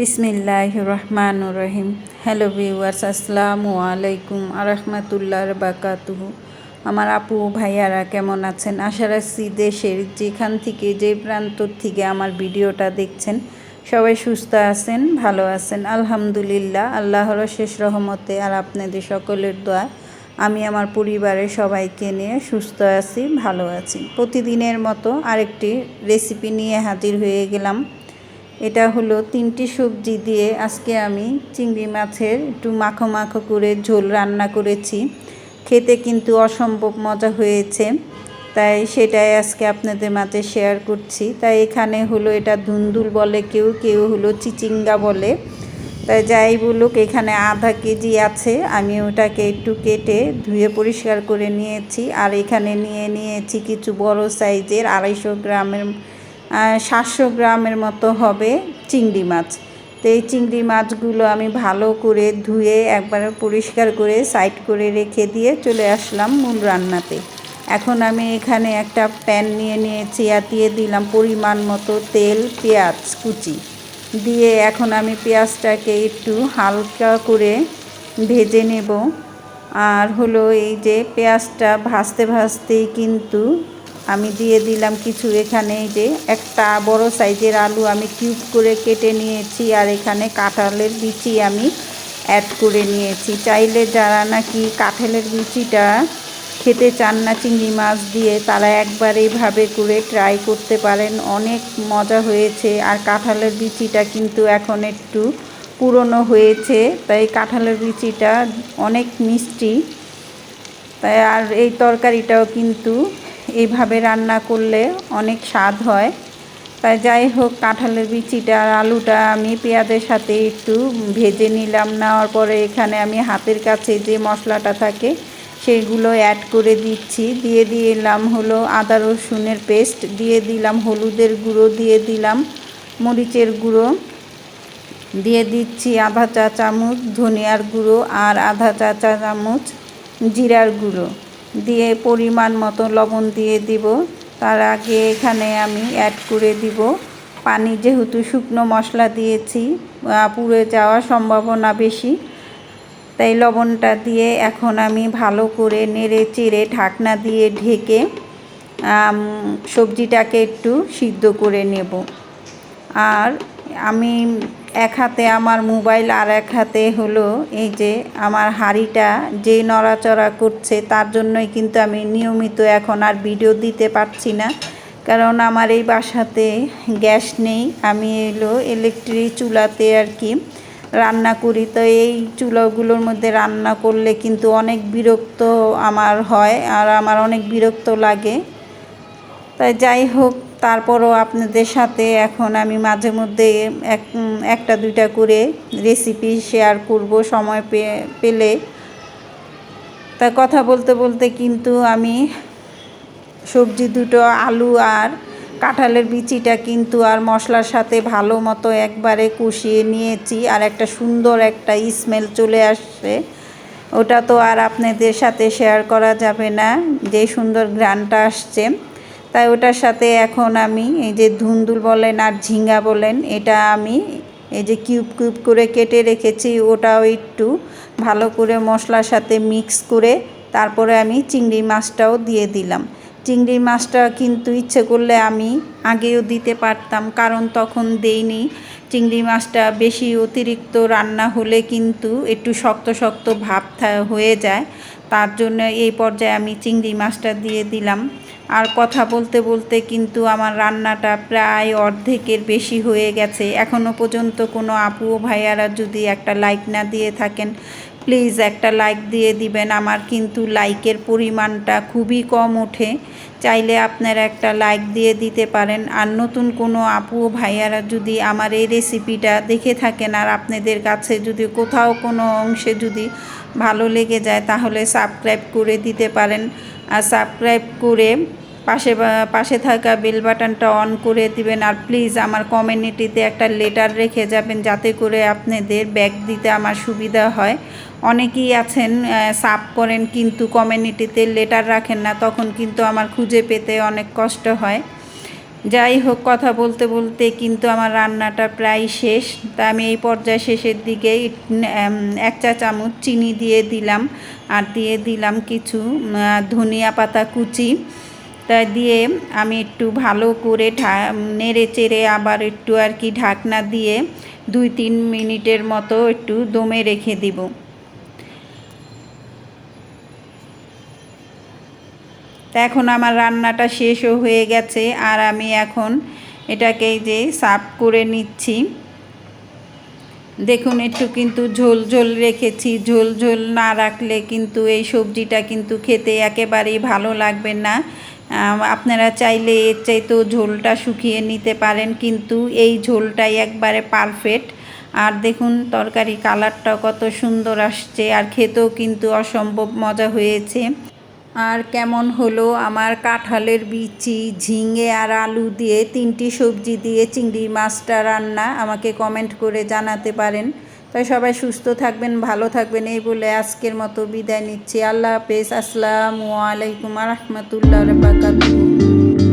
বিসমিল্লাহ রহমান রহিম hello viewers আসসালামু আলাইকুম আরহামতুল্লাহ বাকাতুহু আমার আপু ভাইয়ারা কেমন আছেন? আশা রাখছি দেশের যেখান থেকে যে প্রান্ত থেকে আমার ভিডিওটা দেখছেন, সবাই সুস্থ আছেন, ভালো আছেন। আলহামদুলিল্লাহ, আল্লাহর শেষ রহমতে আর আপনাদের সকলের দোয়া। আমি আমার পরিবারের সবাইকে নিয়ে সুস্থ আছি, ভালো আছি। প্রতিদিনের মতো আরেকটি রেসিপি নিয়ে হাজির হয়ে গেলাম। এটা হলো তিনটি সবজি দিয়ে আজকে আমি চিংড়ি মাছের একটু মাখো মাখো করে ঝোল রান্না করেছি। খেতে কিন্তু অসম্ভব মজা হয়েছে। তাই সেটাই আজকে আপনাদের মাঝে শেয়ার করছি। তাই এখানে হলো এটা ধুন্দুল বলে কেউ কেউ হলো চিচিঙ্গা বলে। তাই যাই বলুক, এখানে আধা কেজি আছে। আমি ওটাকে একটু কেটে ধুয়ে পরিষ্কার করে নিয়েছি। আর এখানে নিয়ে নিয়েছি কিছু বড় সাইজের আড়াইশো গ্রামের সাতশো গ্রামের মতো হবে চিংড়ি মাছ। তো এই চিংড়ি মাছগুলো আমি ভালো করে ধুয়ে একবার পরিষ্কার করে সাইড করে রেখে দিয়ে চলে আসলাম মূল রান্নাতে। এখন আমি এখানে একটা প্যান নিয়ে নিয়েছি, আর দিয়ে দিলাম পরিমাণ মতো তেল, পেঁয়াজ, কুচি। দিয়ে এখন আমি পেঁয়াজটাকে একটু হালকা করে ভেজে নেব। আর হলো এই যে পেঁয়াজটা ভাজতে ভাজতেই কিন্তু আমি দিয়ে দিলাম কিছু এখানে যে একটা বড় সাইজের আলু আমি কিউব করে কেটে নিয়েছি আর এখানে কাঁঠালের বিচি আমি অ্যাড করে নিয়েছি। চাইলে যারা নাকি কাঁঠালের বিচিটা খেতে চান না চিংড়ি মাছ দিয়ে, তারা একবার এইভাবে করে ট্রাই করতে পারেন। অনেক মজা হয়েছে আর কাঁঠালের বিচিটা কিন্তু এখন একটু পুরনো হয়েছে, তাই কাঁঠালের বিচিটা অনেক মিষ্টি। তাই আর এই তরকারিটাও কিন্তু এইভাবে রান্না করলে অনেক স্বাদ হয়। তাই যাই হোক কাঁঠালের বিচিটা আর আলুটা আমি পেঁয়াজের সাথে একটু ভেজে নিলাম। নেওয়ার পরে এখানে আমি হাতের কাছে যে মশলাটা থাকে, সেগুলো অ্যাড করে দিচ্ছি। দিয়ে দিলাম হলো আদা রসুনের পেস্ট দিয়ে দিলাম হলুদের গুঁড়ো, দিয়ে দিলাম মরিচের গুঁড়ো। দিয়ে দিচ্ছি আধা চা চামচ ধনিয়ার গুঁড়ো আর আধা চা চা চামচ জিরার গুঁড়ো। দিয়ে পরিমাণ মতো লবণ দিয়ে দিব। তার আগে এখানে আমি অ্যাড করে দিব। পানি যেহেতু শুকনো মশলা দিয়েছি পুড়ে যাওয়ার সম্ভাবনা বেশি। তাই লবণটা দিয়ে এখন আমি ভালো করে নেড়ে চেড়ে ঢাকনা দিয়ে ঢেকে সবজিটাকে একটু সিদ্ধ করে নেব। আর আমি এক হাতে আমার মোবাইল আর এক হাতে হলো এই যে আমার হাঁড়িটা যে নড়াচড়া করছে তার জন্যই কিন্তু আমি নিয়মিত এখন আর ভিডিও দিতে পারছি না। কারণ আমার এই বাসাতে গ্যাস নেই, আমি এলো ইলেকট্রিক চুলাতে আর কি রান্না করি। তো এই চুলাগুলোর মধ্যে রান্না করলে কিন্তু অনেক বিরক্ত আমার হয় আর আমার অনেক বিরক্ত লাগে। তাই যাই হোক তারপরও আপনাদের সাথে এখন আমি মাঝে মধ্যে এক একটা, দুইটা করে রেসিপি শেয়ার করব সময় পেলে। তা কথা বলতে বলতে কিন্তু আমি সবজি দুটো, আলু আর কাঁঠালের বিচিটা কিন্তু আর মশলার সাথে ভালো মতো একবারে কষিয়ে নিয়েছি আর একটা সুন্দর একটা স্মেল চলে আসছে। ওটা তো আর আপনাদের সাথে শেয়ার করা যাবে না। যে সুন্দর গ্রানটা আসছে। তাই ওটার সাথে এখন আমি এই যে ধুন্দুল বলেন আর ঝিঙ্গা বলেন, এটা আমি এই যে কিউব কিউব করে কেটে রেখেছি, ওটাও একটু ভালো করে মশলার সাথে মিক্স করে তারপরে আমি চিংড়ি মাছটাও দিয়ে দিলাম। চিংড়ি মাছটা কিন্তু ইচ্ছে করলে আমি আগেও দিতে পারতাম, কারণ তখন দেইনি। চিংড়ি মাছটা বেশি অতিরিক্ত রান্না হলে কিন্তু একটু শক্ত শক্ত ভাব হয়ে যায়। তার জন্য এই পর্যায়ে আমি চিংড়ি মাছটা দিয়ে দিলাম। আর কথা বলতে বলতে কিন্তু আমার রান্নাটা প্রায় অর্ধেকের বেশি হয়ে গেছে। এখনও পর্যন্ত কোনো আপু ভাইয়ারা যদি একটা লাইক না দিয়ে থাকেন প্লিজ একটা লাইক দিয়ে দিবেন। আমার কিন্তু লাইকের পরিমাণটা খুবই কম ওঠে। চাইলে আপনারা একটা লাইক দিয়ে দিতে পারেন। আর নতুন কোনো আপু ভাইয়ারা যদি আমার এই রেসিপিটা দেখে থাকেন, আর আপনাদের কাছে যদি কোথাও কোনো অংশে যদি ভালো লেগে যায়, তাহলে সাবস্ক্রাইব করে দিতে পারেন। আর সাবস্ক্রাইব করে পাশে পাশে থাকা বেল বাটনটা অন করে দিবেন। আর প্লিজ আমার কমিউনিটিতে একটা লেটার রেখে যাবেন, যাতে করে আপনাদের ব্যাগ দিতে আমার সুবিধা হয়। অনেকেই আছেন সাপ করেন কিন্তু কমিউনিটিতে লেটার রাখেন না, তখন কিন্তু আমার খুঁজে পেতে অনেক কষ্ট হয়। যাই হোক, কথা বলতে বলতে কিন্তু আমার রান্নাটা প্রায় শেষ। তা আমি এই পর্যায়ে শেষের দিকে এক চা চামচ চিনি দিয়ে দিলাম আর দিয়ে দিলাম কিছু ধনিয়া পাতা কুচি। তা দিয়ে আমি একটু ভালো করে নেড়ে চেড়ে আবার একটু আর কি ঢাকনা দিয়ে দুই তিন মিনিটের মতো একটু দমে রেখে দিব। তা এখন আমার রান্নাটা শেষও হয়ে গেছে আর আমি এখন এটাকে যে সার্ভ করে নিচ্ছি। দেখুন, একটু কিন্তু ঝোল ঝোল রেখেছি। ঝোল ঝোল না রাখলে কিন্তু এই সবজিটা কিন্তু খেতে একেবারেই ভালো লাগবে না। আপনারা চাইলে এর চাইতেও ঝোলটা শুকিয়ে নিতে পারেন, কিন্তু এই ঝোলটাই একবারে পারফেক্ট। আর দেখুন, তরকারি কালারটা কত সুন্দর আসছে আর খেতেও কিন্তু অসম্ভব মজা হয়েছে। আর কেমন হলো আমার কাঁঠালের বিচি, ঝিঙে আর আলু দিয়ে তিনটি সবজি দিয়ে চিংড়ি মাছটা রান্না আমাকে কমেন্ট করে জানাতে পারেন। তাই সবাই সুস্থ থাকবেন, ভালো থাকবেন এই বলে আজকের মতো বিদায় নিচ্ছি। আল্লাহ হাফেজ। আসসালামু আলাইকুম রহমতুল্লাহ বাকাতুহ